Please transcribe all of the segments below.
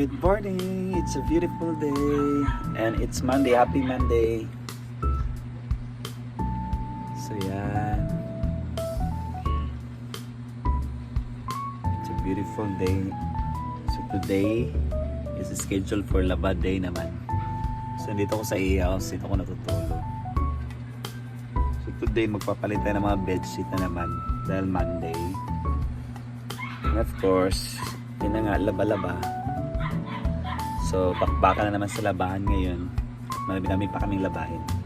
Good morning! It's a beautiful day. And it's Monday. Happy Monday. So yan. It's a beautiful day. So today is scheduled for Laba Day naman. So dito ko sa house, dito ko natutulog. So today magpapalit tayo ng mga bedsheet na naman dahil Monday. And of course, yun na nga, laba-laba. So, bakbaka na naman sa labahan ngayon. Marami pa kaming labahin.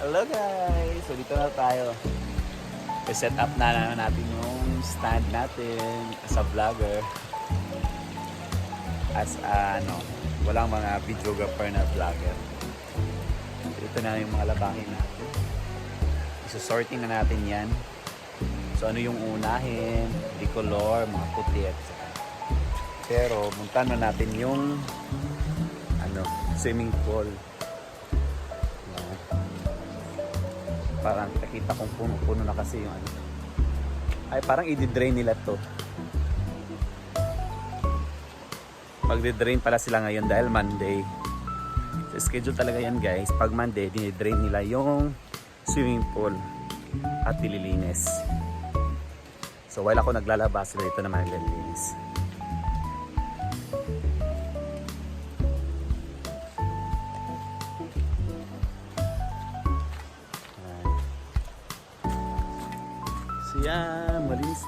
Hello guys! So dito na tayo. I-set up na naman natin yung stand natin as a vlogger. As a, ano, walang mga videographer na vlogger. Ito na yung mga labahin natin. Iso-sorting na natin yan. So ano yung unahin, decolor, mga puti saka. Pero muntan na natin yung ano, swimming pool. Parang nakita kong puno-puno na kasi yung ano. Ay, parang i-drain nila to. Magde-drain pala sila ngayon dahil Monday. So, schedule talaga yan guys. Pag Monday, dinidrain nila yung swimming pool at dililinis. So while ako naglalaba sila dito naman naglilinis.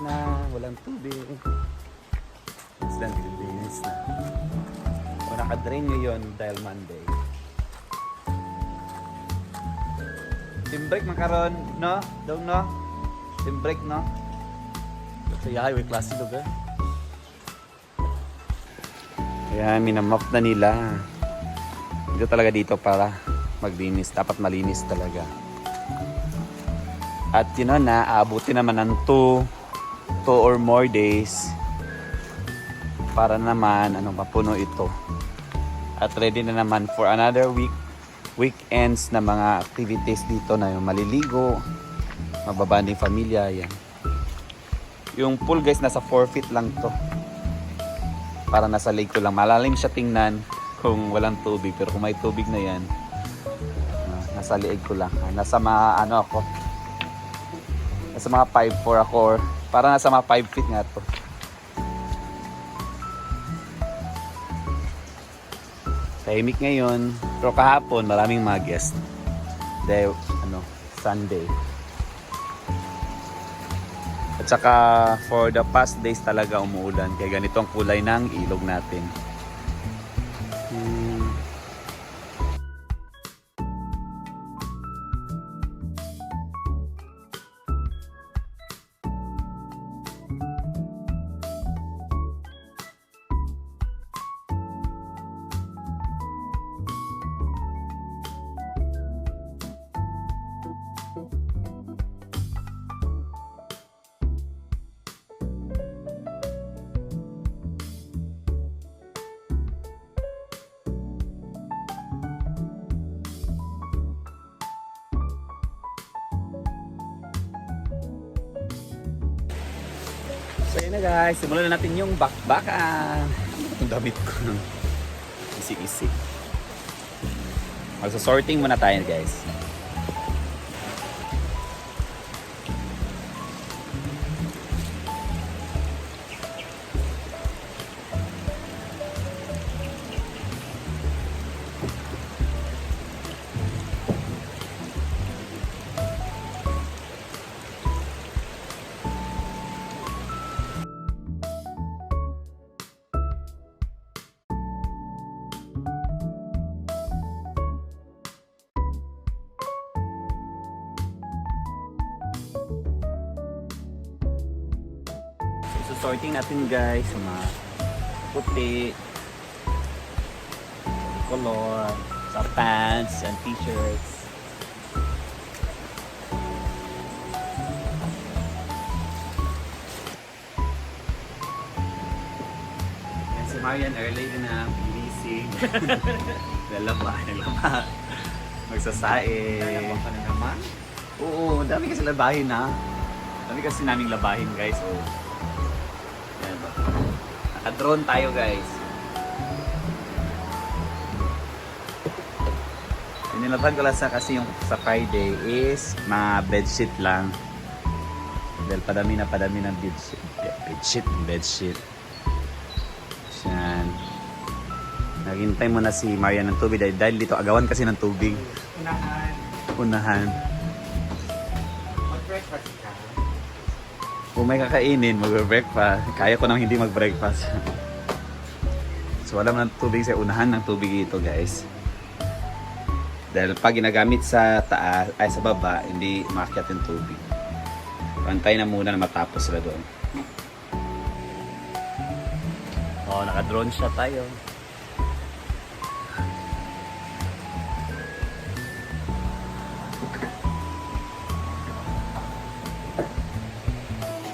Na, walang tubig. Sila nililinis na. O nakadrain nyo yun dahil Monday. Team break makaron, no? Daw no? Team break, no? So yeah, may klase lugar. Kaya minamap na nila. Dito talaga dito para maglinis. Dapat malinis talaga. At yun na, aabutin naman ng 2 2 or more days para naman ano mapuno ito. At ready na naman for another week weekends na mga activities dito na yung maliligo, magbabanding familia, yan. Yung pool guys, nasa 4 feet lang to. Para nasa lake ko lang. Malalim siya tingnan kung walang tubig. Pero kung may tubig na yan, ah, nasa liig ko lang. Nasa mga ano ako, nasa mga 5'4 ako or para nasa mga 5 feet nga to. Tahimik ngayon, pero kahapon maraming mga guest. Dahil, ano, Sunday. At saka, for the past days talaga umuulan. Kaya ganito ang kulay ng ilog natin. So yun na guys, simulan na natin yung bakbakan. Ang damit ko ng isi-isi. Magsa-sorting muna tayo guys. Susorting natin guys, mga puti, color, sa pants and t-shirts. Yan si Marian early din na gilising. Lalaba, lalaba. Magsasae. Kaya pa na naman. Oo, dami kasi labahin na. Dami kasi naming labahin guys. Ba. Naka-drone tayo guys. Nilaban ko lang sa kasi yung sa Friday is mga bedsheet lang. Dahil padami na padami ng bedsheet. Yeah, bedsheet, bedsheet. Yan. Naghintay mo na si Maria ng tubig dahil, dahil dito agawan kasi ng tubig. Unahan. Unahan. Kung may kakainin, mag-breakfast. Kaya ko nang hindi mag-breakfast. so wala man tubig sa unahan ng tubig ito guys. Dahil pag ginagamit sa taas, ay sa baba, hindi umakyat yung tubig. Pantay na muna na matapos sila doon. Oh, naka-drone shot tayo.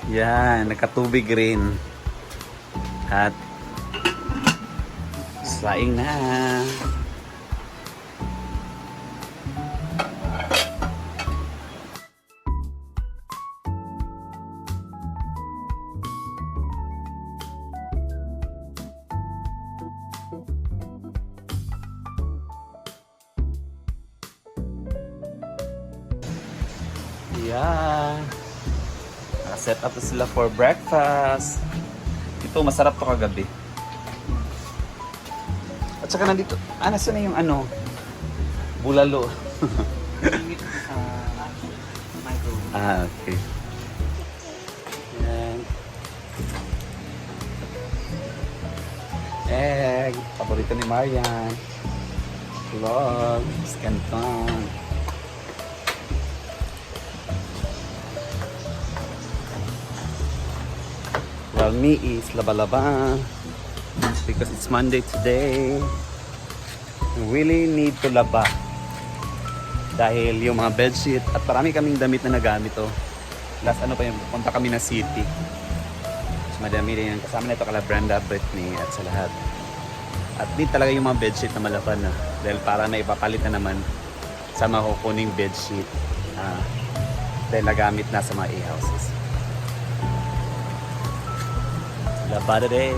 Yan, nakatubig rin. At saing na. Yeah. Naka-set up na sila for breakfast. Ito, masarap to kagabi. At saka nandito, ah, nasa na yung ano? Bulalo. Ah, okay. Yan. Egg. Paborito ni Marian. Vlog. Scanton. Me is laba-laba because it's Monday today. Really need to laba dahil yung mga bedsheet at marami kaming damit na nagamit to. Last ano pa yung punta kami na city. Mas madami rin yan. Kasama na ito kala Brenda, Britney at sa lahat. At need talaga yung mga bedsheet na malaban na. Dahil para na ipapalit na naman sa makukuning bedsheet. Ah, dahil nagamit na sa mga e-houses. Labada din.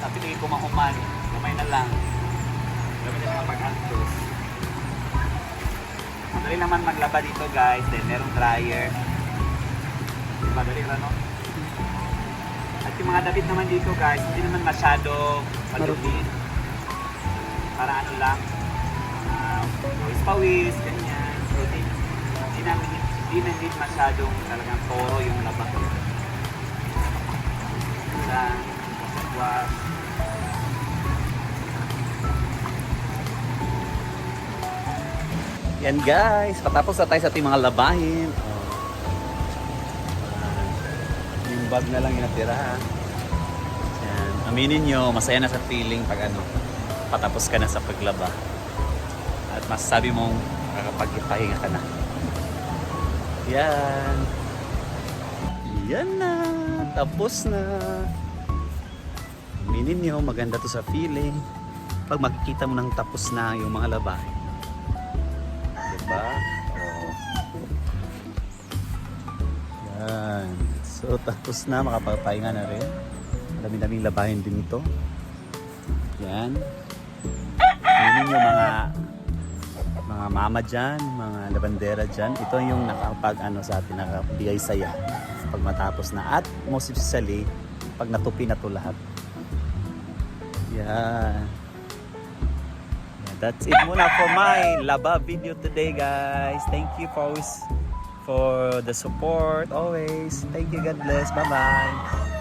Sabi tingin ko mahuman. Gamay na lang. Gamay na lang pag-antos. Madali naman maglaba dito guys. Then merong dryer. Madali lang no? At yung mga damit naman dito guys, hindi naman masyado malumi. Para ano lang. Uh, pawis-pawis, ganyan. So, di, di na, di na need masyadong talagang toro yung laba ko. Wash. Yan guys, patapos na tayo sa ating mga labahin. Oh. Yung bag na lang yung natira. Yan. Aminin nyo, masaya na sa feeling pag ano, patapos ka na sa paglaba. At masasabi mong makakapagpahinga ka na. Yan. Yan na. Tapos na. Aminin nyo, maganda to sa feeling. Pag makikita mo nang tapos na yung mga labahin. Diba? Oo. Yan. So, tapos na. Makapagpahinga na rin. Dami-daming labahin din ito. Yan. Yun yung mga mga mama dyan, mga Yan, the bandera dyan. Ito yung nakapag ano sa atin, nakabigay saya pag matapos na. At most especially, pag natupi na to lahat. Yan. Yeah, that's it muna for my laba video today guys. Thank you for for the support always. Thank you. God bless. Bye-bye.